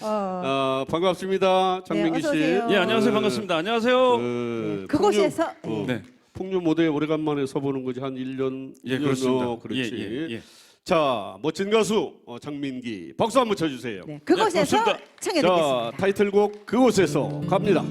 어, 아, 반갑습니다. 장민기 네, 어서 씨. 오세요. 예, 안녕하세요. 반갑습니다. 안녕하세요. 그, 그곳에서 풍류, 어, 네. 풍류 무대 오래간만에 서보는 거지 한 1년 예, 그렇습니다. 어, 그렇지. 예, 예, 예. 자, 멋진 가수 어, 장민기. 박수 한번 쳐 주세요. 네, 그곳에서 고맙습니다. 자, 청해드리겠습니다. 타이틀곡 그곳에서 갑니다.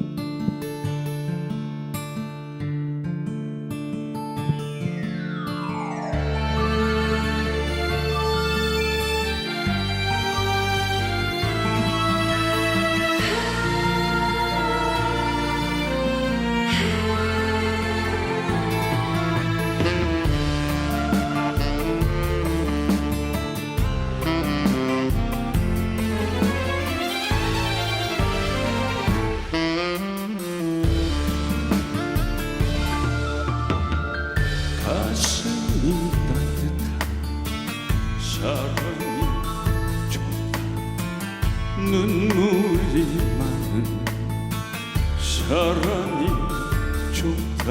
눈물이 많은 사랑이 좋다.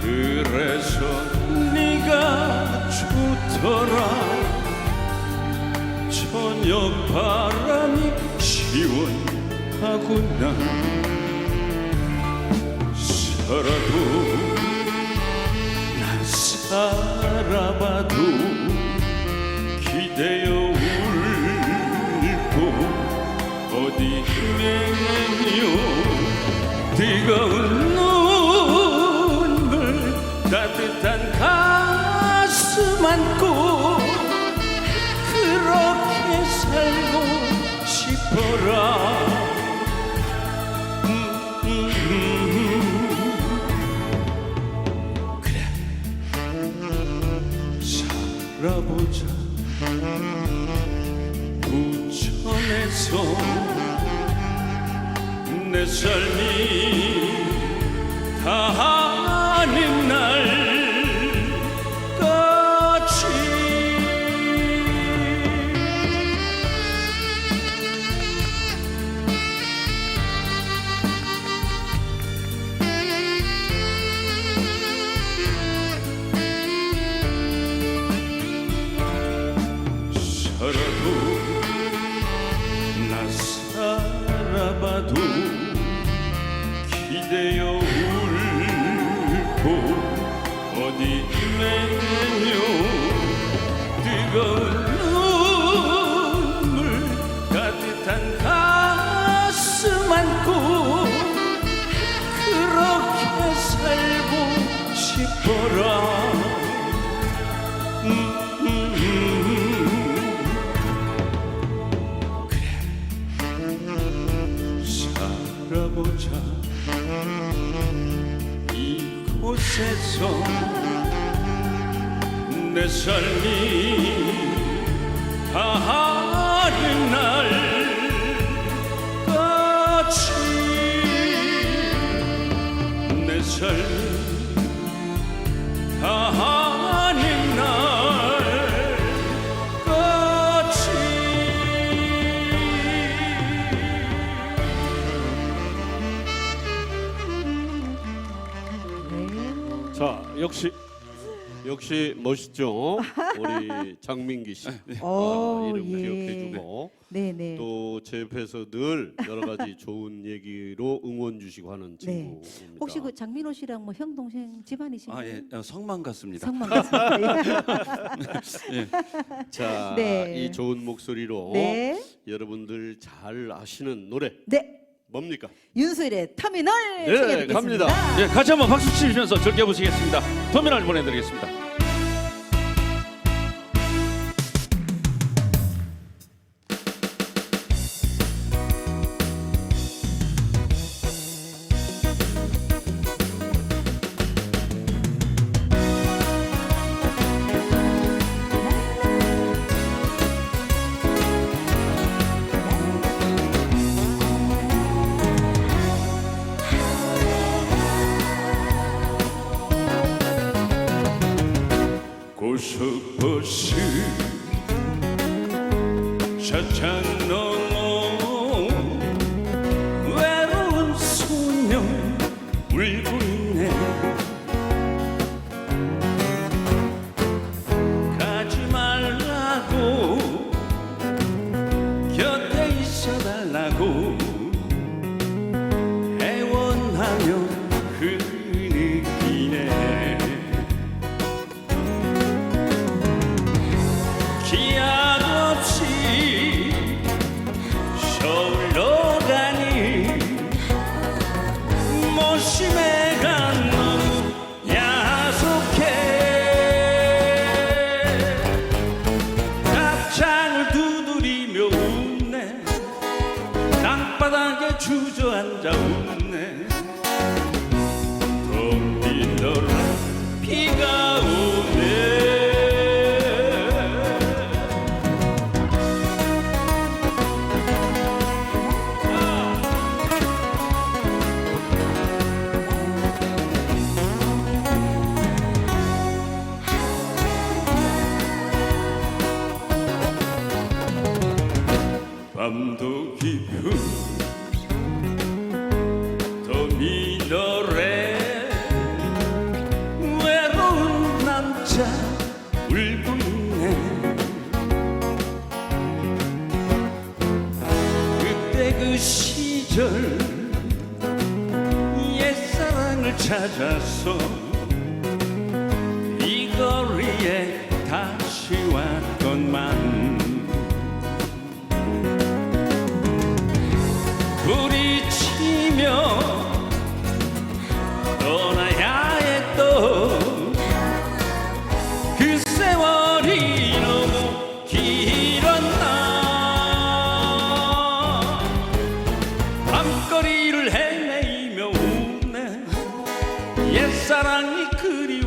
그래서 네가 좋더라. 저녁 바람이 시원하구나. 살아도 난 살아봐도 안고 그렇게 살고 싶어라 음. 살아보자 부천에서 내 삶이 다하는 살아봐도 기대어 울고 어디 내며 뜨거운 눈물 따뜻한 가슴 안고 그렇게 살고 싶어라 이곳에서 내 삶이 다하는 날 같이 내 삶이 자, 역시 역시 멋있죠. 우리 장민기 씨. 오, 아, 이름 예. 기억해주고 네, 네. 또 제 옆에서 늘 여러 가지 좋은 얘기로 응원 주시고 하는 네. 친구입니다. 혹시 그 장민호 씨랑 뭐 형 동생 집안이신가요? 아, 예, 어, 성만 같습니다. 성만 같습니다. 자, 네. 이 좋은 목소리로 네. 여러분들 잘 아시는 노래 네. 뭡니까? 윤수일의 터미널 네. 갑니다. 예, 같이 한번 박수 치시면서 즐겨보시겠습니다. 터미널 보내드리겠습니다. 주저앉아 웃네. 덤비더라 비가 오네. 밤도 깊은 시절 옛사랑을 찾아서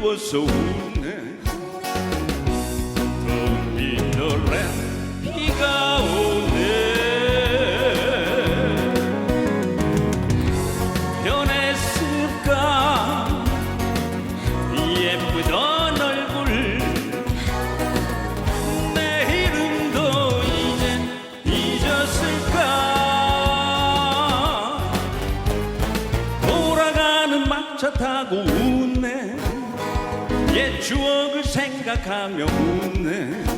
그리워서 웃네. 도미노래 비가 오네. 변했을까 예쁘던 얼굴. 내 이름도 잊었을까? 돌아가는 막차 타고 생각하며 웃네